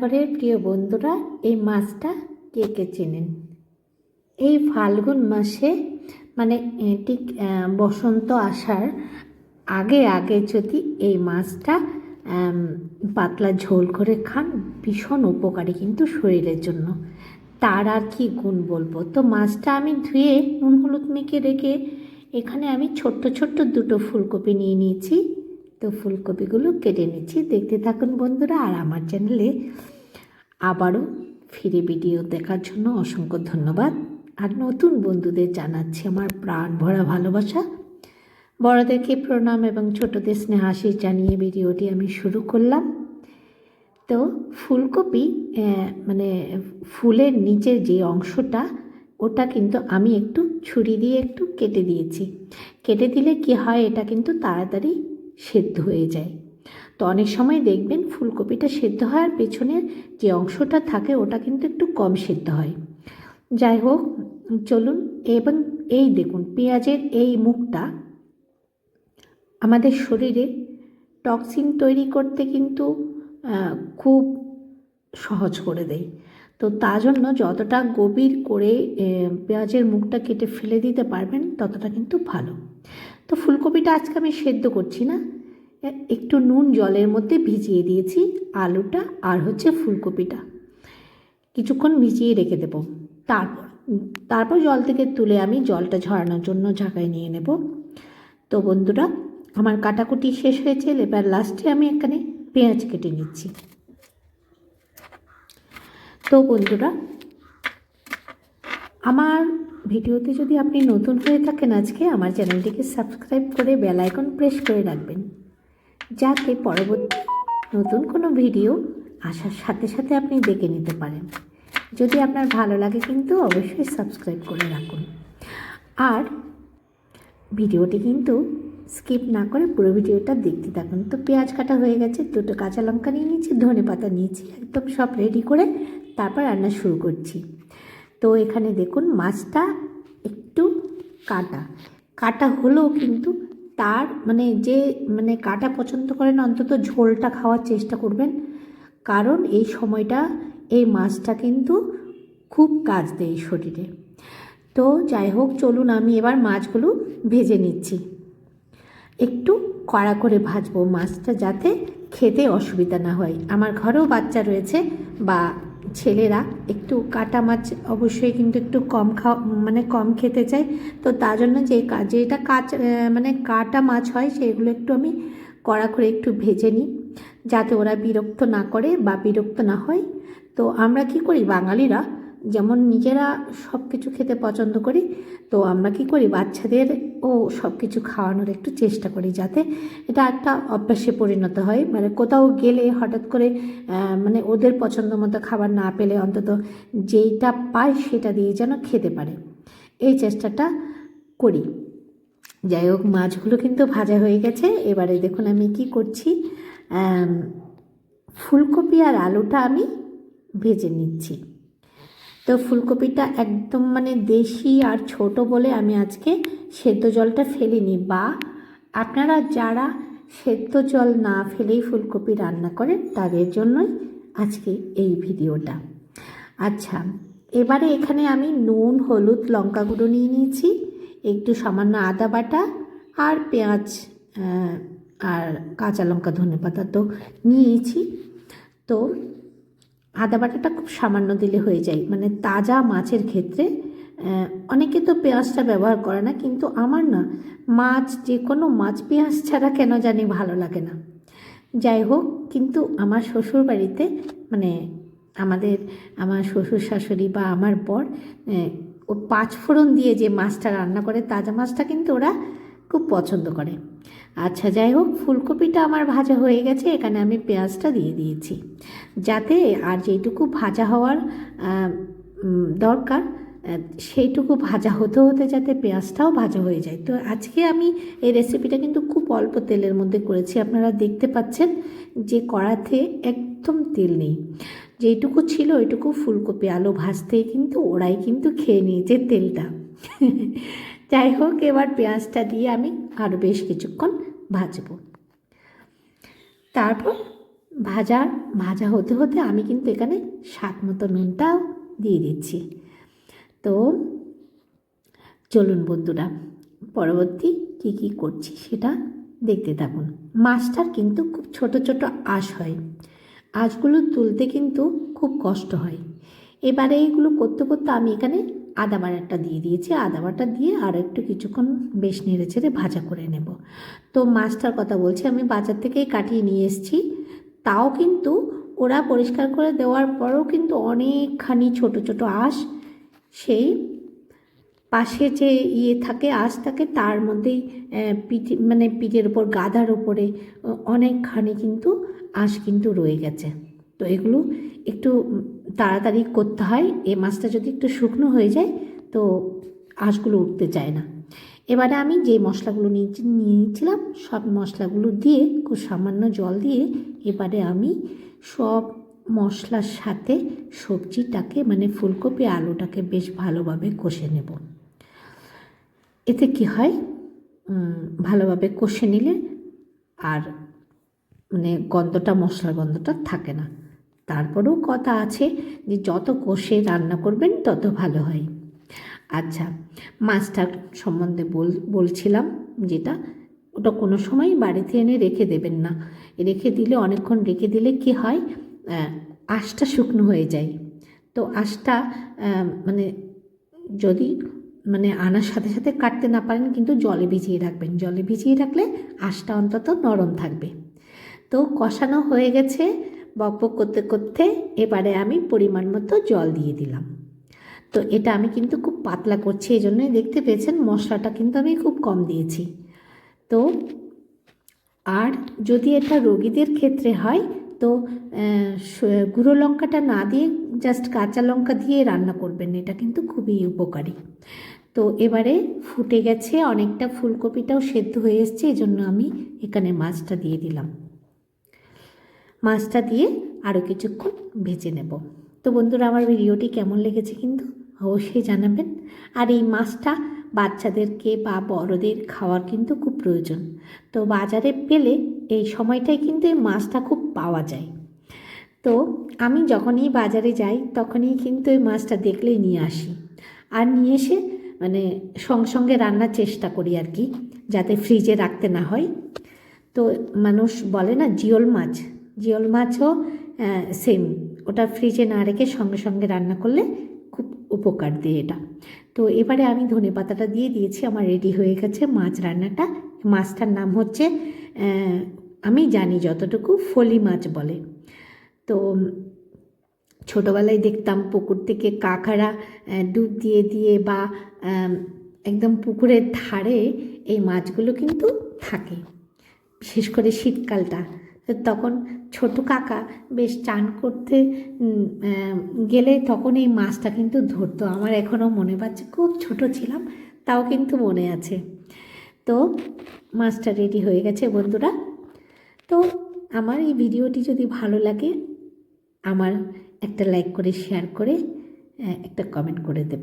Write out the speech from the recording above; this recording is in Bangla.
রান্নাঘরের প্রিয় বন্ধুরা, এই মাছটা কে কে চেনেন? এই ফাল্গুন মাসে মানে ঠিক বসন্ত আসার আগে আগে যদি এই মাছটা পাতলা ঝোল করে খান, ভীষণ উপকারী কিন্তু শরীরের জন্য। তার আর কি গুণ বলব? তো মাছটা আমি ধুয়ে নুন হলুদ মেখে রেখে এখানে আমি ছোট্ট ছোট্ট দুটো ফুলকপি নিয়ে নিয়েছি। তো ফুলকপিগুলো কেটে নিচ্ছি। দেখতে থাকুন বন্ধুরা, আর আমার চ্যানেলে আবারও ফিরে ভিডিও দেখার জন্য অসংখ্য ধন্যবাদ। আর নতুন বন্ধুদের জানাচ্ছি আমার প্রাণ ভরা ভালোবাসা। বড়দেরকে প্রণাম এবং ছোটদের স্নেহাশিস জানিয়ে ভিডিওটি আমি শুরু করলাম। তো ফুলকপি মানে ফুলের নিচের যে অংশটা, ওটা কিন্তু আমি একটু ছুরি দিয়ে একটু কেটে দিয়েছি। কেটে দিলে কি হয়, এটা কিন্তু তাড়াতাড়ি সেদ্ধ হয়ে যায়। তো অনেক সময় দেখবেন ফুলকপিটা সেদ্ধ আর পেছনের যে অংশটা থাকে ওটা কিন্তু একটু কম সেদ্ধ হয়। যাই হোক, চলুন এবং এই দেখুন পেঁয়াজের এই মুখটা আমাদের শরীরে টক্সিন তৈরি করতে কিন্তু খুব সহজ করে দেয়। তো তার জন্য যতটা গভীর করে পেঁয়াজের মুখটা কেটে ফেলে দিতে পারবেন ততটা কিন্তু ভালো। তো ফুলকপিটা আজকে আমি সেদ্ধ করছি না। একটু নুন, জলের মধ্যে ভিজিয়ে দিয়েছি আলুটা আর হচ্ছে ফুলকপিটা। কিছুক্ষণ ভিজিয়ে রেখে দেব। তারপর তারপর জল থেকে তুলে আমি জলটা ঝরানোর জন্য ঝাঁকায় নিয়ে নেব। তো বন্ধুরা, আমার কাটাকুটি শেষ হয়েছে, এবার লাস্টে আমি এখানে পেঁয়াজ কেটে নিচ্ছি। তো বন্ধুরা, আমার ভিডিওতে যদি আপনি নতুন হয়ে থাকেন আজকে, আমার চ্যানেলটিকে সাবস্ক্রাইব করে বেল আইকন প্রেস করে রাখবেন। যাতে পরবর্তী নতুন কোনো ভিডিও আসার সাথে সাথে আপনি দেখে নিতে পারেন। যদি আপনার ভালো লাগে কিন্তু অবশ্যই সাবস্ক্রাইব করে রাখুন। আর ভিডিওটি কিন্তু স্কিপ না করে পুরো ভিডিওটা দেখতে থাকুন। তো পেঁয়াজ কাটা হয়ে গেছে, দুটো কাঁচা লঙ্কা নিয়ে নিয়েছি ধনে পাতা নিয়েছি, একদম সব রেডি করে তারপর রান্না শুরু করছি। তো এখানে দেখুন মাছটা একটু কাটা। কাটা হলেও কিন্তু তার মানে যে মানে কাটা পছন্দ করেন, অন্তত ঝোলটা খাওয়ার চেষ্টা করবেন। কারণ এই সময়টা এই মাছটা কিন্তু খুব কাজ দেয় শরীরে। তো যাই হোক, চলুন আমি এবার মাছগুলো ভেজে নিচ্ছি। একটু কড়া করে ভাজবো মাছটা যাতে খেতে অসুবিধা না হয়। আমার ঘরেও বাচ্চা রয়েছে বা ছেলেরা একটু কাটা মাছ অবশ্যই কিন্তু একটু কম খাওয়া মানে কম খেতে চায়। তো তার জন্য যে যেটা কাঁচ মানে কাটা মাছ হয় সেগুলো একটু আমি কড়া করে একটু ভেজে নিই, যাতে ওরা বিরক্ত না করে বা বিরক্ত না হয়। তো আমরা কি করি বাঙালিরা, যেমন নিজেরা সব কিছু খেতে পছন্দ করি তো আমরা কি করি? বাচ্চাদের ও সব কিছু খাওয়ানোর একটু চেষ্টা করি যাতে এটা একটা অভ্যাসে পরিণত হয়। মানে কোথাও গেলে হঠাৎ করে মানে ওদের পছন্দ মতো খাবার না পেলে অন্তত যেইটা পায় সেটা দিয়ে যেন খেতে পারে। এই চেষ্টাটা করি। যাই হোক, মাছগুলো কিন্তু ভাজা হয়ে গেছে। এবারে দেখুন আমি কি করছি। ফুলকপি আর আলুটা আমি ভেজে নিচ্ছি। তো ফুলকপিটা একদম মানে দেশি আর ছোট বলে আমি আজকে সেদ্ধ জলটা ফেলিনি। বা আপনারা যারা সেদ্ধ জল না ফেলেই ফুলকপি রান্না করেন, তাদের জন্যই আজকে এই ভিডিওটা। আচ্ছা এবারে এখানে আমি নুন, হলুদ, লঙ্কা গুঁড়ো নিয়ে নিয়েছি, একটু সামান্য আদা বাটা আর পেঁয়াজ আর কাঁচা লঙ্কা ধনে পাতা তো নিয়েছি। তো আদা বাটাটা খুব সামান্য দিলে হয়ে যায়। মানে তাজা মাছের ক্ষেত্রে অনেকে তো পেঁয়াজটা ব্যবহার করে না কিন্তু আমার না মাছ যে কোনো মাছ পেঁয়াজ ছাড়া কেন জানি ভালো লাগে না। যাই হোক কিন্তু আমার শ্বশুর বাড়িতে মানে আমাদের আমার শ্বশুর শাশুড়ি বা আমার আহ, ও পাঁচ ফোড়ন দিয়ে যে মাছটা রান্না করে তাজা মাছটা কিন্তু ওরা খুব পছন্দ করে। আচ্ছা যাই হোক, ফুলকপিটা আমার ভাজা হয়ে গেছে, এখানে আমি পেঁয়াজটা দিয়ে দিয়েছি। যাতে আর যেইটুকু ভাজা হওয়ার দরকার, সেইটুকু ভাজা হতে হতে যাতে পেঁয়াজটাও ভাজা হয়ে যায়। তো আজকে আমি এই রেসিপিটা কিন্তু খুব অল্প তেলের মধ্যে করেছি, আপনারা দেখতে পাচ্ছেন যে কড়াতে একদম তেল নেই। যেইটুকু ছিল ওইটুকু ফুলকপি আলু ভাজতেই কিন্তু ওরাই কিন্তু খেয়ে নিয়েছে তেলটা। যাই হোক এবার পেঁয়াজটা দিয়ে আমি আরও বেশ কিছুক্ষণ ভাজবো। তারপর ভাজা ভাজা হতে হতে আমি কিন্তু এখানে স্বাদ মতো নুনটাও দিয়ে দিচ্ছি। তো চলুন বন্ধুরা, পরবর্তী কী কী করছি সেটা দেখতে থাকুন। মাছটার কিন্তু খুব ছোট ছোট আঁশ হয়। আঁশগুলো তুলতে কিন্তু খুব কষ্ট হয়। এবারে এইগুলো করতে করতে আমি এখানে আদা বাটাটা দিয়ে দিয়েছি। আদা বাটা দিয়ে আর একটু কিছুক্ষণ বেশ নেড়ে চেড়ে ভাজা করে নেব। তো মাছটার কথা বলছি, আমি বাজার থেকেই কাটিয়ে নিয়ে এসেছি। তাও কিন্তু ওরা পরিষ্কার করে দেওয়ার পরেও কিন্তু অনেকখানি ছোট ছোট আঁশ, সেই পাশে যে ইয়ে থাকে, আঁশ থাকে, তার মধ্যেই পিঠে মানে পিঠের ওপর গাদার ওপরে অনেকখানি কিন্তু আঁশ কিন্তু রয়ে গেছে। তো এগুলো একটু তাড়াতাড়ি করতে হয়। এ মাছটা যদি একটু শুকনো হয়ে যায়, তো আঁশগুলো উঠতে চায় না। এবারে আমি যে মশলাগুলো নিয়ে নিয়েছিলাম, সব মশলাগুলো দিয়ে খুব সামান্য জল দিয়ে এবারে আমি সব মশলার সাথে সবজিটাকে মানে ফুলকপি আলুটাকে বেশ ভালোভাবে কষে নেব। এতে কি হয়? ভালোভাবে কষে নিলে আর মানে গন্ধটা, মশলার গন্ধটা থাকে না। তারপরেও কথা আছে যে যত কষে রান্না করবেন, তত ভালো হয়। আচ্ছা মাছটার সম্বন্ধে বল, বলছিলাম যেটা, ওটা কোনো সময় বাড়িতে এনে রেখে দেবেন না। রেখে দিলে, অনেকক্ষণ রেখে দিলে কি হয় আঁশটা শুকনো হয়ে যায়। তো আঁশটা মানে যদি মানে আনার সাথে সাথে কাটতে না পারেন, কিন্তু জলে ভিজিয়ে রাখবেন। জলে ভিজিয়ে রাখলে আঁশটা অন্তত নরম থাকবে। তো কষানো হয়ে গেছে বকবক করতে করতে এবারে আমি পরিমাণ মতো জল দিয়ে দিলাম। তো এটা আমি কিন্তু খুব পাতলা করছি, এই জন্যই দেখতে পেয়েছেন মশলাটা কিন্তু আমি খুব কম দিয়েছি। তো আর যদি এটা রোগীদের ক্ষেত্রে হয়, তো গুঁড়ো লঙ্কাটা না দিয়ে জাস্ট কাঁচা লঙ্কা দিয়ে রান্না করবেন, এটা কিন্তু খুবই উপকারী। তো এবারে ফুটে গেছে, অনেকটা ফুলকপিটাও সেদ্ধ হয়ে এসছে, এই জন্য আমি এখানে মাছটা দিয়ে দিলাম। মাছটা দিয়ে আরও কিছুক্ষণ ভেজে নেব। তো বন্ধুরা, আমার ভিডিওটি কেমন লেগেছে কিন্তু অবশ্যই জানাবেন। আর এই মাছটা বাচ্চাদেরকে বা বড়দের খাওয়ার কিন্তু খুব প্রয়োজন। তো বাজারে পেলে এই সময়টায় কিন্তু এই মাছটা খুব পাওয়া যায়। তো আমি যখনই বাজারে যাই, তখনই কিন্তু এই মাছটা দেখলেই নিয়ে আসি। আর নিয়ে এসে মানে সঙ্গে সঙ্গে রান্নার চেষ্টা করি আর কি, যাতে ফ্রিজে রাখতে না হয়। তো মানুষ বলে না, জিওল মাছ। জিওল মাছও সেম ওটা ফ্রিজে না রেখে সঙ্গে সঙ্গে রান্না করলে খুব উপকার দিয়ে এটা। তো এবারে আমি ধনে পাতাটা দিয়ে দিয়েছি, আমার রেডি হয়ে গেছে মাছ রান্নাটা। মাছটার নাম হচ্ছে আমি জানি যতটুকু ফলি মাছ বলে। তো ছোটোবেলায় দেখতাম পুকুর থেকে কাকারা ডুব দিয়ে দিয়ে বা একদম পুকুরের ধারে এই মাছগুলো কিন্তু থাকে, বিশেষ করে শীতকালটা। তখন ছোট কাকা বেশ চান করতে গেলে তখন এই মাছটা কিন্তু ধরতো। আমার এখনও মনে পাচ্ছে খুব ছোট ছিলাম, তাও কিন্তু মনে আছে। তো মাছটা রেডি হয়ে গেছে বন্ধুরা। তো আমার এই ভিডিওটি যদি ভালো লাগে, আমার একটা লাইক করে শেয়ার করে একটা কমেন্ট করে দেবেন।